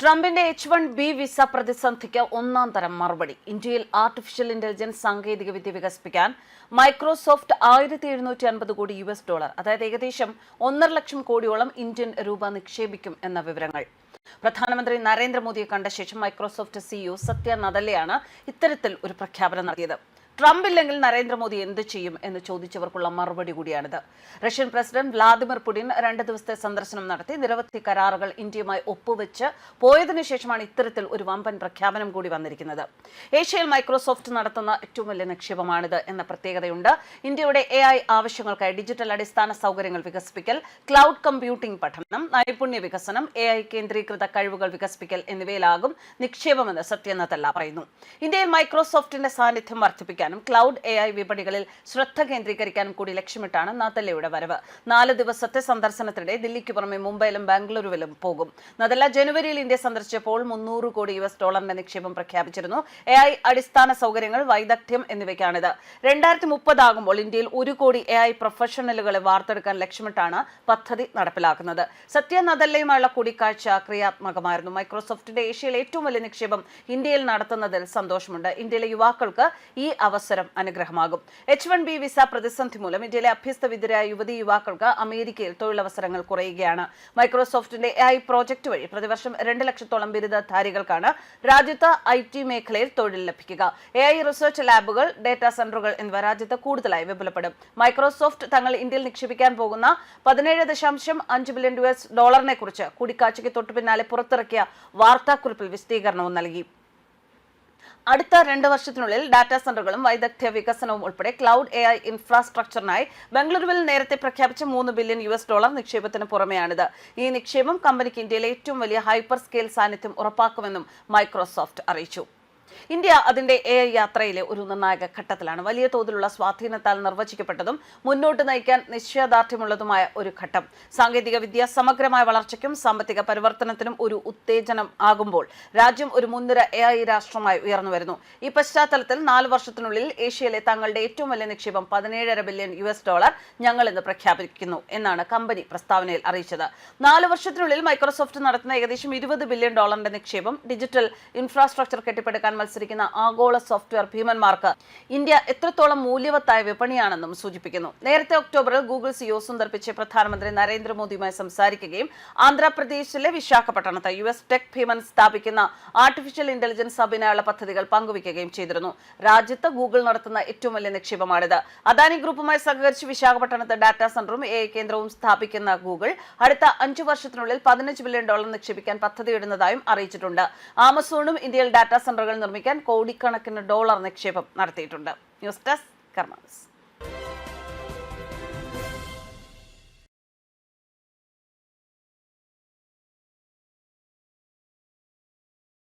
ട്രംപിന്റെ H one B visa പ്രതിസന്ധിക്ക് ഒന്നാം തരം മറുപടി. ഇന്ത്യയിൽ ആർട്ടിഫിഷ്യൽ ഇന്റലിജൻസ് സാങ്കേതിക വിദ്യ വികസിപ്പിക്കാൻ മൈക്രോസോഫ്റ്റ് ആയിരത്തി എഴുന്നൂറ്റി അൻപത് കോടി യു എസ് ഡോളർ അതായത് ഏകദേശം ഒന്നര ലക്ഷം കോടിയോളം ഇന്ത്യൻ രൂപ നിക്ഷേപിക്കും എന്ന വിവരങ്ങൾ. പ്രധാനമന്ത്രി നരേന്ദ്രമോദിയെ കണ്ട ശേഷം മൈക്രോസോഫ്റ്റ് സിഇഒ സത്യ നദല്ലയാണ് ഇത്തരത്തിൽ ഒരു പ്രഖ്യാപനം നടത്തിയത്. ട്രംപ് ഇല്ലെങ്കിൽ നരേന്ദ്രമോദി എന്ത് ചെയ്യും എന്ന് ചോദിച്ചവർക്കുള്ള മറുപടി കൂടിയാണിത്. റഷ്യൻ പ്രസിഡന്റ് വ്ളാദിമിർ പുടിൻ രണ്ട് ദിവസത്തെ സന്ദർശനം നടത്തി. നിരവധി കരാറുകൾ ഇന്ത്യയുമായി ഒപ്പുവെച്ച് പോയതിനു ശേഷമാണ് ഇത്തരത്തിൽ ഒരു വമ്പൻ പ്രഖ്യാപനം കൂടി വന്നിരിക്കുന്നത്. ഏഷ്യയിൽ മൈക്രോസോഫ്റ്റ് നടത്തുന്ന ഏറ്റവും വലിയ നിക്ഷേപമാണിത് എന്ന പ്രത്യേകതയുണ്ട്. ഇന്ത്യയുടെ എ ഐ ആവശ്യങ്ങൾക്കായി ഡിജിറ്റൽ അടിസ്ഥാന സൗകര്യങ്ങൾ വികസിപ്പിക്കൽ ക്ലൗഡ് കമ്പ്യൂട്ടിംഗ് പഠനം നൈപുണ്യ വികസനം എ ഐ കേന്ദ്രീകൃത കഴിവുകൾ വികസിപ്പിക്കൽ എന്നിവയിലാകും നിക്ഷേപമെന്ന് സത്യനതല്ല പറയുന്നു. ഇന്ത്യയിൽ മൈക്രോസോഫ്റ്റിന്റെ സാന്നിധ്യം വർദ്ധിപ്പിക്കാനും ക്ലൗഡ് എ ഐ വിപണികളിൽ ശ്രദ്ധ കേന്ദ്രീകരിക്കാനും കൂടി ലക്ഷ്യമിട്ടാണ് നദല്ലയുടെ വരവ്. നാല് ദിവസത്തെ സന്ദർശനത്തിനിടെ ദില്ലിക്ക് പുറമെ മുംബൈയിലും ബാംഗ്ലൂരുവിലും പോകും. നദല്ല ജനുവരിയിൽ ഇന്ത്യ സന്ദർശിച്ചപ്പോൾ മുന്നൂറ് കോടി യു എസ് ഡോളറിന്റെ നിക്ഷേപം പ്രഖ്യാപിച്ചിരുന്നു. എ ഐ അടിസ്ഥാന സൗകര്യങ്ങൾ വൈദഗ്ധ്യം എന്നിവയ്ക്കാണിത്. രണ്ടായിരത്തി മുപ്പതാകുമ്പോൾ ഇന്ത്യയിൽ ഒരു കോടി എ ഐ പ്രൊഫഷണലുകളെ വാർത്തെടുക്കാൻ ലക്ഷ്യമിട്ടാണ് പദ്ധതി നടപ്പിലാക്കുന്നത്. സത്യ നദല്ലയുമായുള്ള കൂടിക്കാഴ്ച ക്രിയാത്മകമായിരുന്നു. മൈക്രോസോഫ്റ്റിന്റെ ഏഷ്യയിലെ ഏറ്റവും വലിയ നിക്ഷേപം ഇന്ത്യയിൽ നടത്തുന്നതിൽ സന്തോഷമുണ്ട്. ഇന്ത്യയിലെ യുവാക്കൾക്ക് ഈ അവസരം അനുഗ്രഹമാകും. എച്ച് വൺ ബി വിസ പ്രതിസന്ധി മൂലം ഇന്ത്യയിലെ അഭ്യസ്തവിദ്യരായ യുവതി യുവാക്കൾക്ക് അമേരിക്കയിൽ തൊഴിലവസരങ്ങൾ കുറയുകയാണ്. മൈക്രോസോഫ്റ്റിന്റെ എ ഐ പ്രോജക്ട് വഴി പ്രതിവർഷം രണ്ട് ലക്ഷത്തോളം ബിരുദധാരികൾക്കാണ് രാജ്യത്ത് ഐ ടി മേഖലയിൽ തൊഴിൽ ലഭിക്കുക. എ ഐ റിസർച്ച് ലാബുകൾ ഡേറ്റാ സെന്ററുകൾ എന്നിവ രാജ്യത്ത് കൂടുതലായി വിപുലപ്പെടും. മൈക്രോസോഫ്റ്റ് തങ്ങൾ ഇന്ത്യയിൽ നിക്ഷേപിക്കാൻ പോകുന്ന പതിനേഴ് ദശാംശം അഞ്ച് ബില്യൺ യു എസ് ഡോളറിനെ കുറിച്ച് കൂടിക്കാഴ്ചയ്ക്ക് തൊട്ടു പിന്നാലെ പുറത്തിറക്കിയ വാർത്താക്കുറിപ്പിൽ വിശദീകരണവും നൽകി. അടുത്ത രണ്ട് വർഷത്തിനുള്ളിൽ ഡാറ്റാ സെന്ററുകളും വൈദഗ്ധ്യ വികസനവും ഉൾപ്പെടെ ക്ലൗഡ് എ ഐ ഇൻഫ്രാസ്ട്രക്ചറിനായി ബംഗളൂരുവിൽ നേരത്തെ പ്രഖ്യാപിച്ച മൂന്ന് ബില്യൺ യു എസ് ഡോളർ നിക്ഷേപത്തിന് പുറമെയാണിത്. ഈ നിക്ഷേപം കമ്പനിക്ക് ഇന്ത്യയിലെ ഏറ്റവും വലിയ ഹൈപ്പർ സ്കെയിൽ സാന്നിധ്യം ഉറപ്പാക്കുമെന്നും മൈക്രോസോഫ്റ്റ് അറിയിച്ചു. ഇന്ത്യ അതിന്റെ എ യാത്രയിലെ ഒരു നിർണായക ഘട്ടത്തിലാണ്. വലിയ തോതിലുള്ള സ്വാധീനത്താൽ നിർവചിക്കപ്പെട്ടതും മുന്നോട്ട് നയിക്കാൻ നിശ്ചയദാർഢ്യമുള്ളതുമായ ഒരു ഘട്ടം. സാങ്കേതിക വിദ്യ സമഗ്രമായ വളർച്ചയ്ക്കും സാമ്പത്തിക പരിവർത്തനത്തിനും ഒരു ഉത്തേജനം ആകുമ്പോൾ രാജ്യം ഒരു മുൻനിര എ ഐ രാഷ്ട്രമായി ഉയർന്നു വരുന്നു. ഈ പശ്ചാത്തലത്തിൽ നാല് വർഷത്തിനുള്ളിൽ ഏഷ്യയിലെ തങ്ങളുടെ ഏറ്റവും വലിയ നിക്ഷേപം പതിനേഴര ബില്യൺ യു എസ് ഡോളർ ഞങ്ങൾ ഇന്ന് പ്രഖ്യാപിക്കുന്നു എന്നാണ് കമ്പനി പ്രസ്താവനയിൽ അറിയിച്ചത്. നാല് വർഷത്തിനുള്ളിൽ മൈക്രോസോഫ്റ്റ് നടത്തുന്ന ഏകദേശം ഇരുപത് ബില്യൺ ഡോളറിന്റെ നിക്ഷേപം ഡിജിറ്റൽ ഇൻഫ്രാസ്ട്രക്ചർ കെട്ടിപ്പടുക്കാൻ മത്സരിക്കുന്ന ആഗോള സോഫ്റ്റ്വെയർ ഭീമന്മാർക്ക് ഇന്ത്യ എത്രത്തോളം മൂല്യവത്തായ വിപണിയാണെന്നും സൂചിപ്പിക്കുന്നു. നേരത്തെ ഒക്ടോബറിൽ ഗൂഗിൾ സിഒ സുന്ദർ പിച്ചെ പ്രധാനമന്ത്രി നരേന്ദ്രമോദിയുമായി സംസാരിക്കുകയും ആന്ധ്രാപ്രദേശിലെ വിശാഖപട്ടണത്ത് യു എസ് ടെക് ഭീമൻ സ്ഥാപിക്കുന്ന ആർട്ടിഫിഷ്യൽ ഇന്റലിജൻസ് ഹബിനായുള്ള പദ്ധതികൾ പങ്കുവയ്ക്കുകയും ചെയ്തിരുന്നു. രാജ്യത്ത് ഗൂഗിൾ നടത്തുന്ന ഏറ്റവും വലിയ നിക്ഷേപമാണിത്. അദാനി ഗ്രൂപ്പുമായി സഹകരിച്ച് വിശാഖപട്ടണത്ത് ഡാറ്റാ സെന്ററും എ കേന്ദ്രവും സ്ഥാപിക്കുന്ന ഗൂഗിൾ അടുത്ത അഞ്ചു വർഷത്തിനുള്ളിൽ പതിനഞ്ച് ബില്യൺ ഡോളർ നിക്ഷേപിക്കാൻ പദ്ധതിയിടുന്നതായും അറിയിച്ചിട്ടുണ്ട്. ആമസോണും ഇന്ത്യയിൽ ഡാറ്റാ സെന്ററുകൾ നിർമ്മിക്കാൻ കോടിക്കണക്കിന് ഡോളർ നിക്ഷേപം നടത്തിയിട്ടുണ്ട്. News desk karmas